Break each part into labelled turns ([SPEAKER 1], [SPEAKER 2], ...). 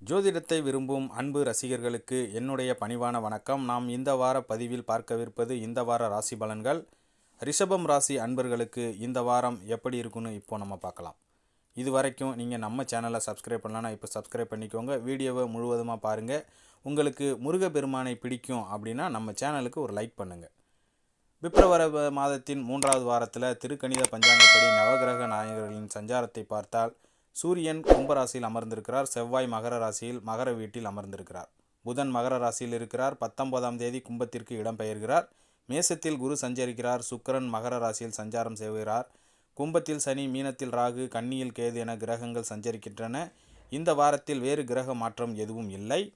[SPEAKER 1] ஜோதிடத்தை விரும்பும் அன்பு ரசிகர்களுக்கு என்னுடைய பணிவான வணக்கம். நாம் இந்த வார பதிவில் பார்க்கவிருப்பது இந்த வார ராசி பலன்கள். ரிஷபம் ராசி அன்பர்களுக்கு இந்த வாரம் எப்படி இருக்குன்னு இப்போ நம்ம பார்க்கலாம். இது வரைக்கும் நீங்கள் நம்ம சேனலை சப்ஸ்கிரைப் பண்ணலன்னா இப்போ சப்ஸ்கிரைப் பண்ணிக்கோங்க. வீடியோவை முழுவதுமாக பாருங்கள் உங்களுக்கு முருகப்பெருமானை பிடிக்கும் அப்படின்னா நம்ம சேனலுக்கு ஒரு லைக் பண்ணுங்கள் பிப்ரவரி மாதத்தின் மூன்றாவது வாரத்தில் திருக்கணித பஞ்சாங்கப்படி நவகிரக நாயகர்களின் சஞ்சாரத்தை பார்த்தால் சூரியன் கும்பராசியில் அமர்ந்திருக்கிறார். செவ்வாய் மகர ராசியில் மகர வீட்டில் அமர்ந்திருக்கிறார். புதன் மகர ராசியில் இருக்கிறார். பத்தொன்பதாம் தேதி கும்பத்திற்கு இடம்பெயர்கிறார். மேசத்தில் குரு சஞ்சரிக்கிறார். சுக்கிரன் மகர ராசியில் சஞ்சாரம் செய்கிறார். கும்பத்தில் சனி மீனத்தில் ராகு கன்னியில் கேது என கிரகங்கள் சஞ்சரிக்கின்றன. இந்த வாரத்தில் வேறு கிரக மாற்றம் எதுவும் இல்லை.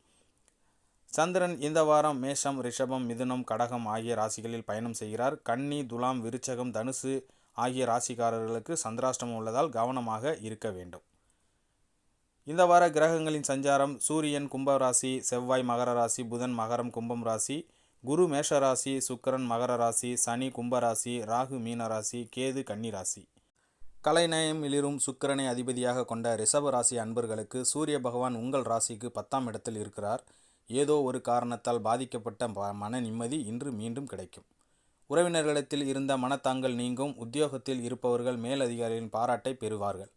[SPEAKER 1] சந்திரன் இந்த வாரம் மேஷம் ரிஷபம் மிதுனம் கடகம் ஆகிய ராசிகளில் பயணம் செய்கிறார். கன்னி துலாம் விருச்சகம் தனுசு ஆகிய ராசிக்காரர்களுக்கு சந்திராஷ்டமம் உள்ளதால் கவனமாக இருக்க வேண்டும். இந்த வார கிரகங்களின் சஞ்சாரம் சூரியன் கும்ப ராசி செவ்வாய் மகர ராசி புதன் மகரம் கும்பம் ராசி குரு மேஷ ராசி சுக்கிரன் மகர ராசி சனி கும்ப ராசி ராகு மீன ராசி கேது கன்னி ராசி. கலைநயம் இளிரும் சுக்கிரனை அதிபதியாக கொண்ட ரிஷப ராசி அன்பர்களுக்கு சூரிய பகவான் உங்கள் ராசிக்கு பத்தாம் இடத்தில் இருக்கிறார். ஏதோ ஒரு காரணத்தால் பாதிக்கப்பட்ட மன நிம்மதி இன்று மீண்டும் கிடைக்கும். உறவினர்களிடத்தில் இருந்த மனத்தாங்கள் நீங்கும் உத்தியோகத்தில் இருப்பவர்கள் மேலதிகாரிகளின் பாராட்டை பெறுவார்கள்.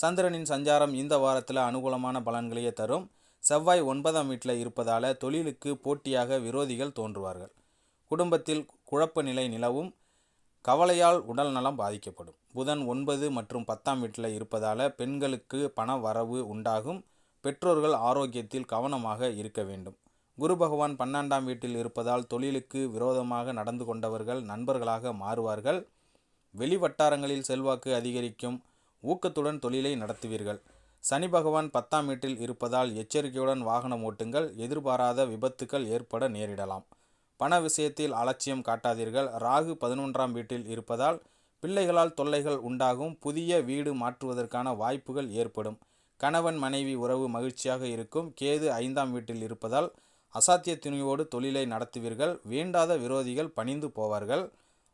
[SPEAKER 1] சந்திரனின் சஞ்சாரம் இந்த வாரத்தில் அனுகூலமான பலன்களையே தரும். செவ்வாய் ஒன்பதாம் வீட்டில் இருப்பதால் தொழிலுக்கு போட்டியாக விரோதிகள் தோன்றுவார்கள். குடும்பத்தில் குழப்ப நிலை நிலவும். கவலையால் உடல் நலம் பாதிக்கப்படும். புதன் ஒன்பது மற்றும் பத்தாம் வீட்டில் இருப்பதால் பெண்களுக்கு பண வரவு உண்டாகும். பெற்றோர்கள் ஆரோக்கியத்தில் கவனமாக இருக்க வேண்டும். குரு பகவான் பன்னெண்டாம் வீட்டில் இருப்பதால் தொழிலுக்கு விரோதமாக நடந்து கொண்டவர்கள் நண்பர்களாக மாறுவார்கள். வெளி வட்டாரங்களில் செல்வாக்கு அதிகரிக்கும். ஊக்கத்துடன் தொழிலை நடத்துவீர்கள். சனி பகவான் பத்தாம் வீட்டில் இருப்பதால் எச்சரிக்கையுடன் வாகனம் ஓட்டுங்கள். எதிர்பாராத விபத்துக்கள் ஏற்பட நேரிடலாம். பண விஷயத்தில் அலட்சியம் காட்டாதீர்கள். ராகு பதினொன்றாம் வீட்டில் இருப்பதால் பிள்ளைகளால் தொல்லைகள் உண்டாகும். புதிய வீடு மாற்றுவதற்கான வாய்ப்புகள் ஏற்படும். கணவன் மனைவி உறவு மகிழ்ச்சியாக இருக்கும். கேது ஐந்தாம் வீட்டில் இருப்பதால் அசாத்திய துணிவோடு தொழிலை நடத்துவீர்கள். வேண்டாத விரோதிகள் பணிந்து போவார்கள்.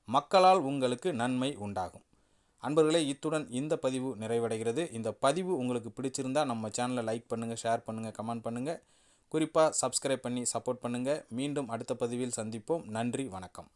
[SPEAKER 1] மக்களால் உங்களுக்கு நன்மை உண்டாகும். அன்பர்களே இத்துடன் இந்த பதிவு நிறைவடைகிறது. இந்த பதிவு உங்களுக்கு பிடிச்சிருந்தா நம்ம சேனலை லைக் பண்ணுங்கள் ஷேர் பண்ணுங்கள் கமெண்ட் பண்ணுங்கள் குறிப்பாக சப்ஸ்கிரைப் பண்ணி சப்போர்ட் பண்ணுங்கள் மீண்டும் அடுத்த பதிவில் சந்திப்போம். நன்றி வணக்கம்.